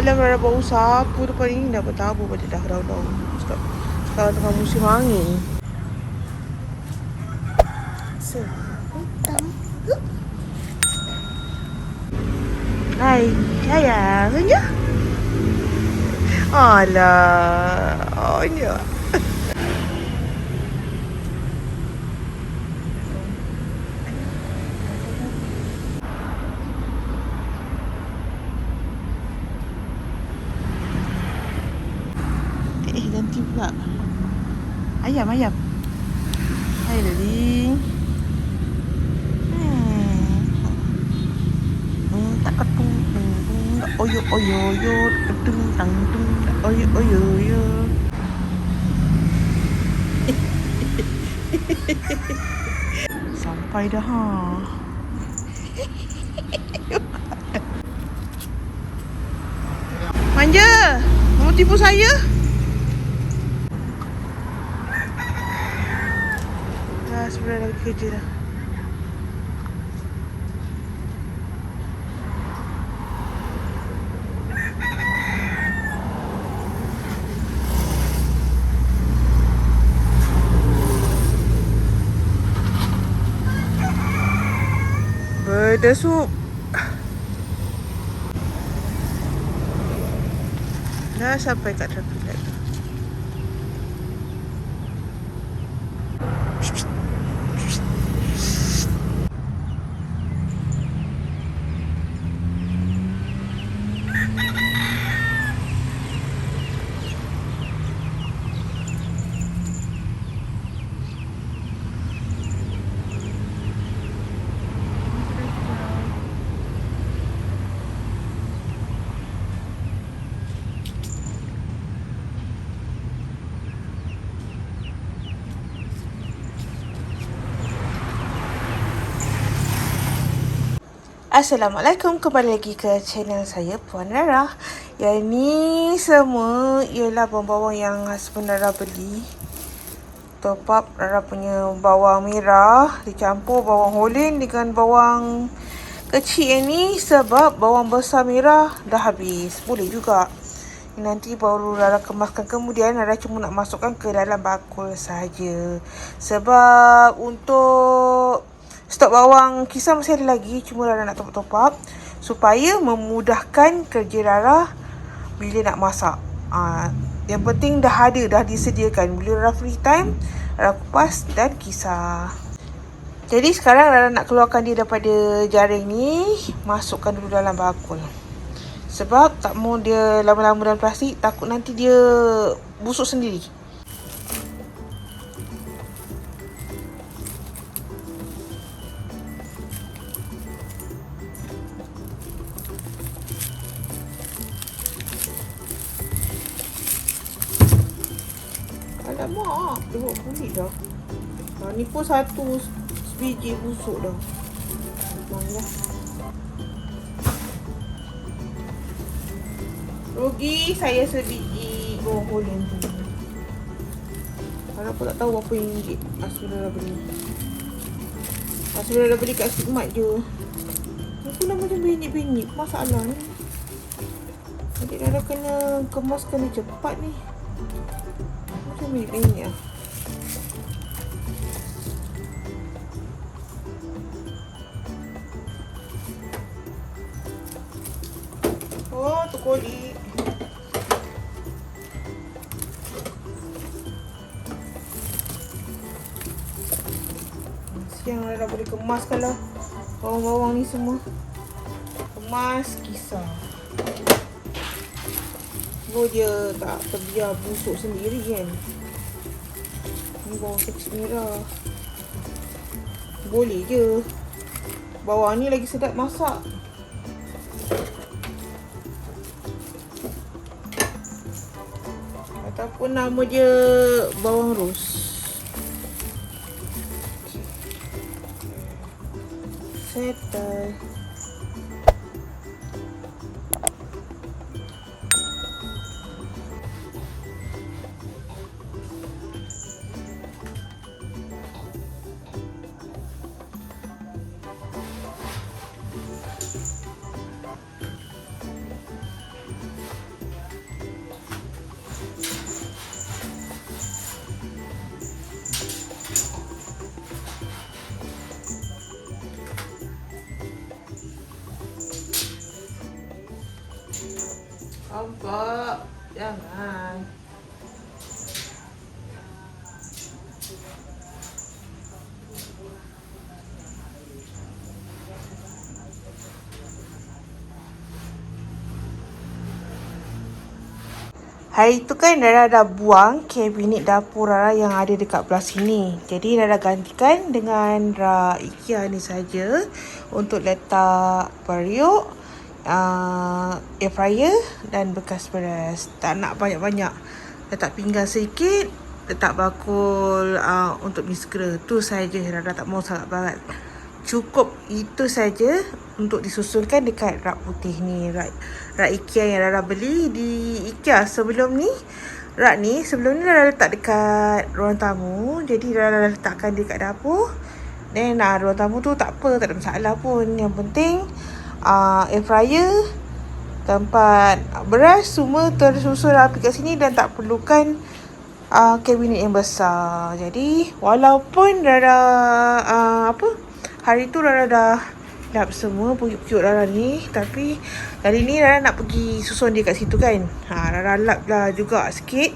Semalam Rara bau sapu depan ni dah bertabur pada dah daun-daun. Sekarang, sekarang tengah musim angin. Hai, sayang. Senyum. Alah. Oh, ya. Ayam, ayam. Hai, hay Hmm. Hmm, tak ketung, tung, tung, tak oyo, oyo, oyo, ketung, tang, tung, tak oyo, oyo, oyo. Sampai dah, ha. Manja, kamu tipu saya? Dah sebenarnya lagi kerja dah. Berdesuk. Dah sampai kat traffic light tu. Assalamualaikum kembali lagi ke channel saya Puan Rara. Yang ni semua ialah bawang-bawang yang Rara beli. Top up Rara punya bawang merah. Dicampur bawang holland dengan bawang kecil yang ni Sebab bawang besar merah dah habis. Boleh juga. Nanti baru Rara kemaskan kemudian Rara cuma nak masukkan ke dalam bakul saja Sebab untuk Stok bawang. Kisar masih ada lagi Cuma Rara nak top-top up Supaya memudahkan kerja Rara Bila nak masak. Uh, Yang penting dah ada Dah disediakan. Bila Rara free time Rara kupas dan kisar Jadi sekarang Rara nak keluarkan dia daripada jaring ni Masukkan dulu dalam bakul. Sebab tak mau dia lama-lama dalam plastik Takut nanti dia busuk sendiri Alamak, tengok kulit dah. Ha, ni pun satu sebiji busuk dah. Manglah. Rugi saya sebiji holland tu. Harap pun tak tahu berapa ringgit Asmira dah beli. Asmira dah beli kat Sigmat je. Aku dah macam benyik-benyik. Masalah ni. Adik dah, kena kemaskan dia cepat ni. Benyik-benyik lah. Oh, koli. Siang dah boleh kemaskan lah bawang-bawang ni semua. Kemas kisar. Semua dia tak terbiar busuk sendiri kan. Ni bawang kecil merah. Boleh je. Bawang ni lagi sedap masak. Ataupun nama dia bawang ros. Settle. Hari tu kan Rara dah buang kabinet dapur Rara yang ada dekat belah sini. Jadi Rara gantikan dengan rak IKEA ni saja untuk letak periuk, uh, air fryer dan bekas beras. Tak nak banyak-banyak. Letak pinggan sedikit, letak bakul uh, untuk mi segera. Tu saja Rara tak mau sangat banget. Cukup itu saja untuk disusunkan dekat rak putih ni. Rak, rak IKEA yang Rara beli di IKEA sebelum ni. Rak ni sebelum ni Rara letak dekat ruang tamu. Jadi Rara letakkan dekat dapur. Dan uh, ruang tamu tu tak apa, tak ada masalah pun. Yang penting uh, air fryer, tempat beras semua tersusun rapi kat sini dan tak perlukan uh, kabinet yang besar. Jadi walaupun Rara uh, apa hari tu Rara dah lap semua puyuk-puyuk Rara ni tapi kali ni Rara nak pergi susun dia kat situ kan. Ha Rara lap lah juga sikit.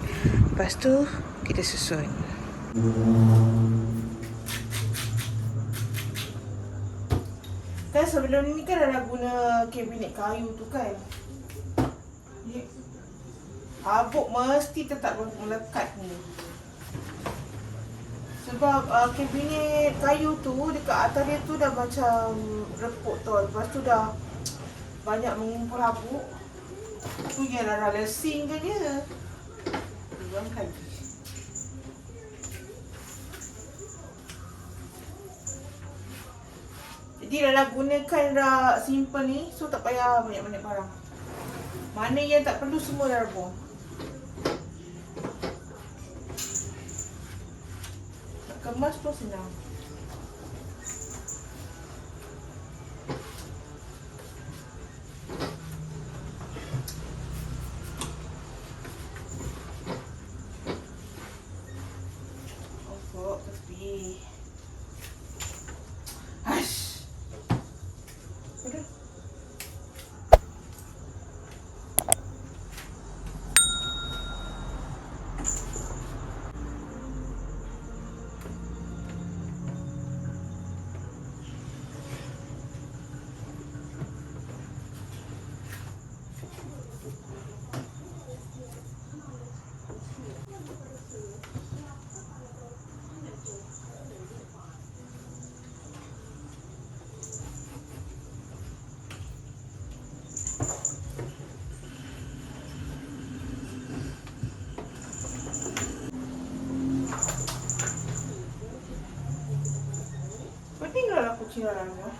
Lepas tu kita susun. Kan sebelum ni kan Rara guna kabinet kayu tu kan. Habuk mesti tetap melekat ni. Sebab uh, kabinet kayu tu dekat atas dia tu dah macam reput tu. Lepas tu dah banyak mengumpul habuk. Tu yang Rara lesing ke dia. Buang lagi. Jadi Rara gunakan rak simple ni so tak payah banyak-banyak barang. Mana yang tak perlu semua Rara buang. kemas pun senang. Oh, Pwede nga lang po sinaraan mo.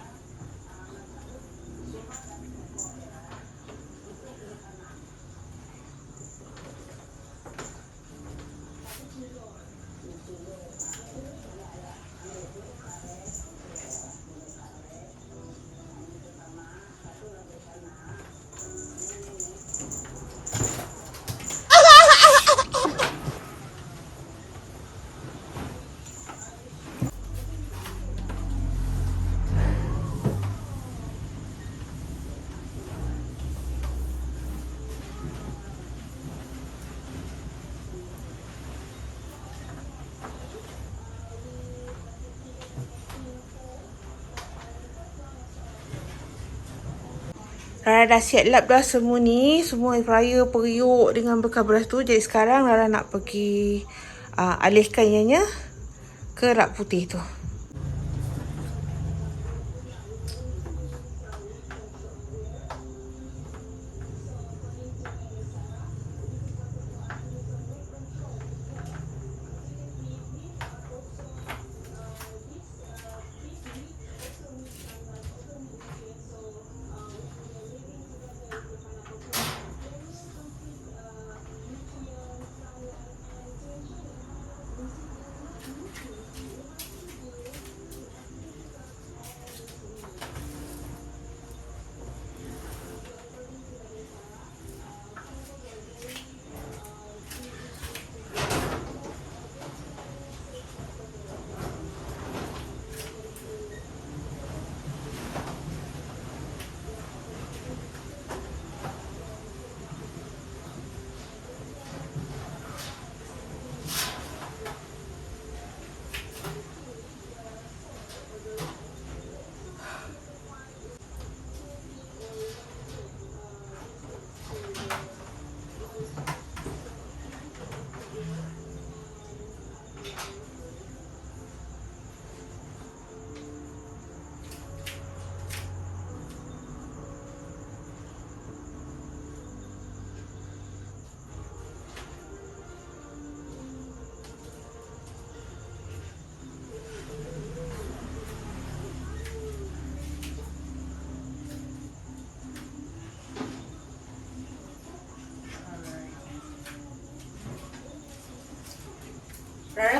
Rara dah siap lap dah semua ni. Semua fryer, periuk dengan bekas beras tu. Jadi sekarang Rara nak pergi uh, alihkan ianya ke rak putih tu.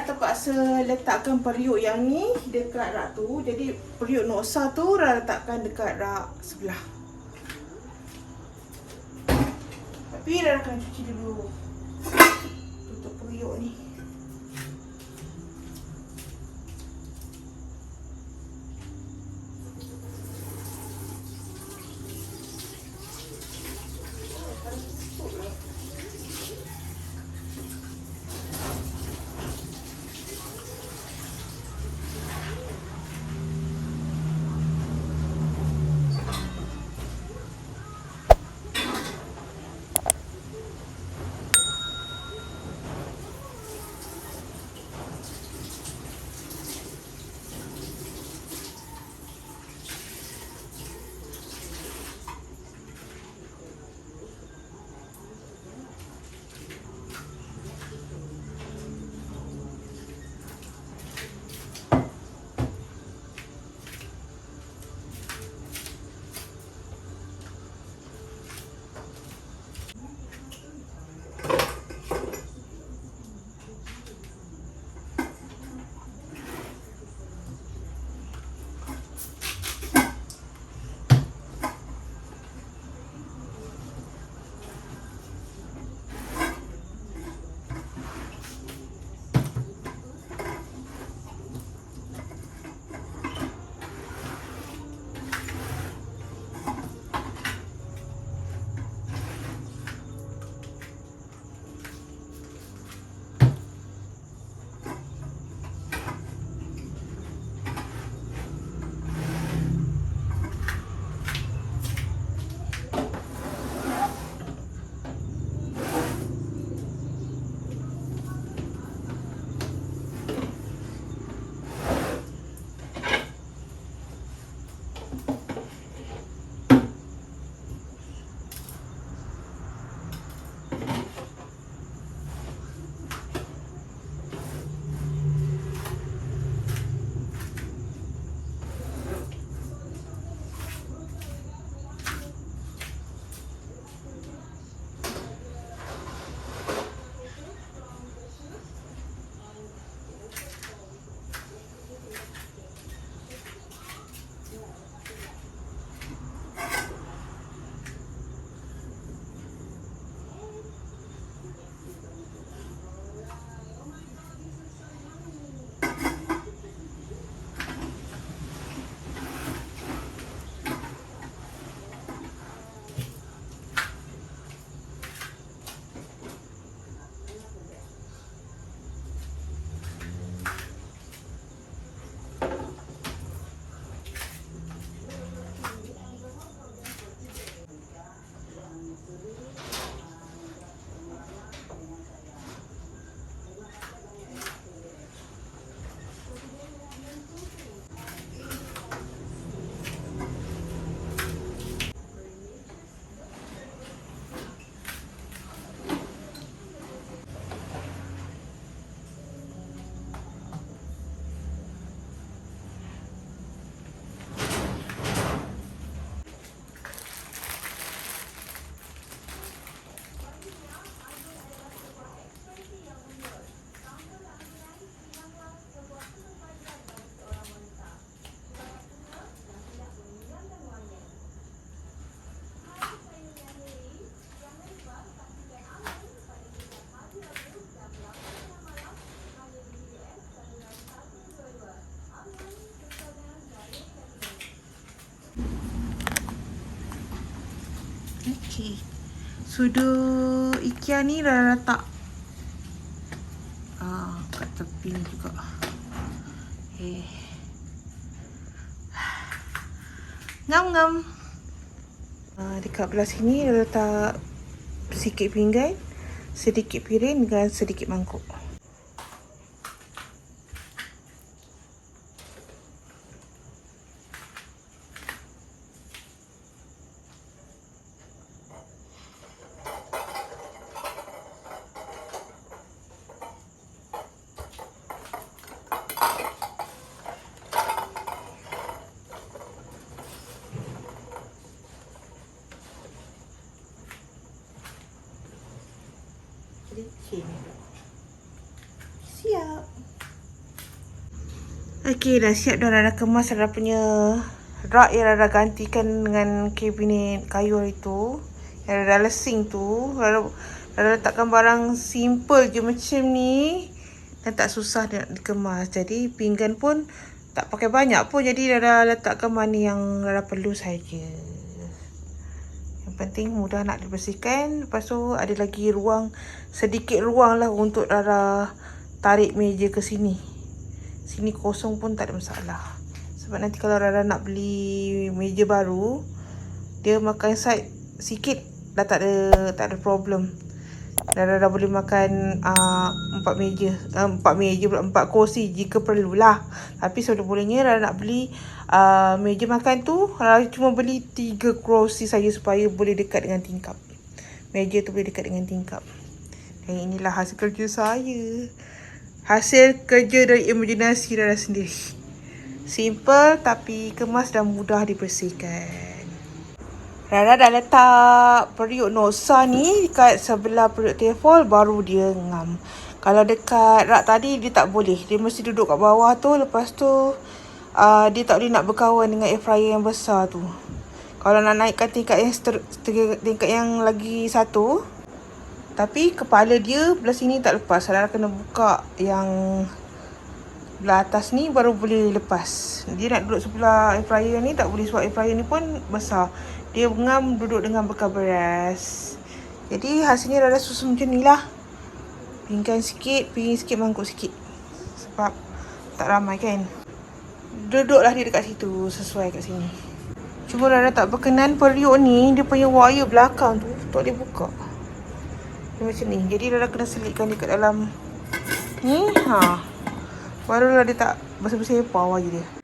Terpaksa letakkan periuk yang ni dekat rak tu. Jadi periuk Noksa tu Rara letakkan dekat rak sebelah. Tapi Rara akan cuci dulu. Sudu IKEA ni dah letak ah kat tepi ni juga. Eh. Ngam ngam. Ah dekat belah sini dah letak sikit pinggan, sedikit piring dan sedikit mangkuk. Siap. Okey, dah siap dah Rara kemas Rara punya rak yang Rara gantikan dengan kabinet kayu hari tu. Yang Rara lesing tu. Rara, Rara letakkan barang simple je macam ni. Dan tak susah nak dikemas. Jadi pinggan pun tak pakai banyak pun. Jadi Rara letakkan mana yang Rara perlu saja. Penting mudah nak dibersihkan. Lepas tu ada lagi ruang, sedikit ruang lah untuk Rara tarik meja ke sini. Sini kosong pun tak ada masalah. Sebab nanti kalau Rara nak beli meja baru, dia makan side sikit dah tak ada tak ada problem. Rara dah boleh makan uh, empat meja, uh, empat meja pula empat kursi jika perlulah. Tapi sebelum bolehnya Rara nak beli uh, meja makan tu, Rara cuma beli tiga kursi saja supaya boleh dekat dengan tingkap. Meja tu boleh dekat dengan tingkap. Dan inilah hasil kerja saya. Hasil kerja dari imajinasi Rara sendiri. Simple tapi kemas dan mudah dibersihkan. Rara dah letak periuk Nosa ni dekat sebelah periuk tefal baru dia ngam. Kalau dekat rak tadi dia tak boleh. Dia mesti duduk kat bawah tu lepas tu uh, dia tak boleh nak berkawan dengan air fryer yang besar tu. Kalau nak naikkan tingkat yang tingkat yang lagi satu, tapi kepala dia belah sini tak lepas. Saya kena buka yang belah atas ni baru boleh lepas. Dia nak duduk sebelah air fryer ni tak boleh sebab air fryer ni pun besar. Dia ngam duduk dengan bekal beras. Jadi hasilnya rada susu macam ni lah. Pinggan sikit, pingin sikit, mangkuk sikit. Sebab tak ramai kan. Duduklah dia dekat situ sesuai kat sini. Cuma Rara tak berkenan periuk ni, dia punya wire belakang tu tak boleh buka. Dia macam ni. Jadi Rara kena selitkan dia kat dalam ni. Ha. Barulah dia tak bersih-bersih bawah je dia.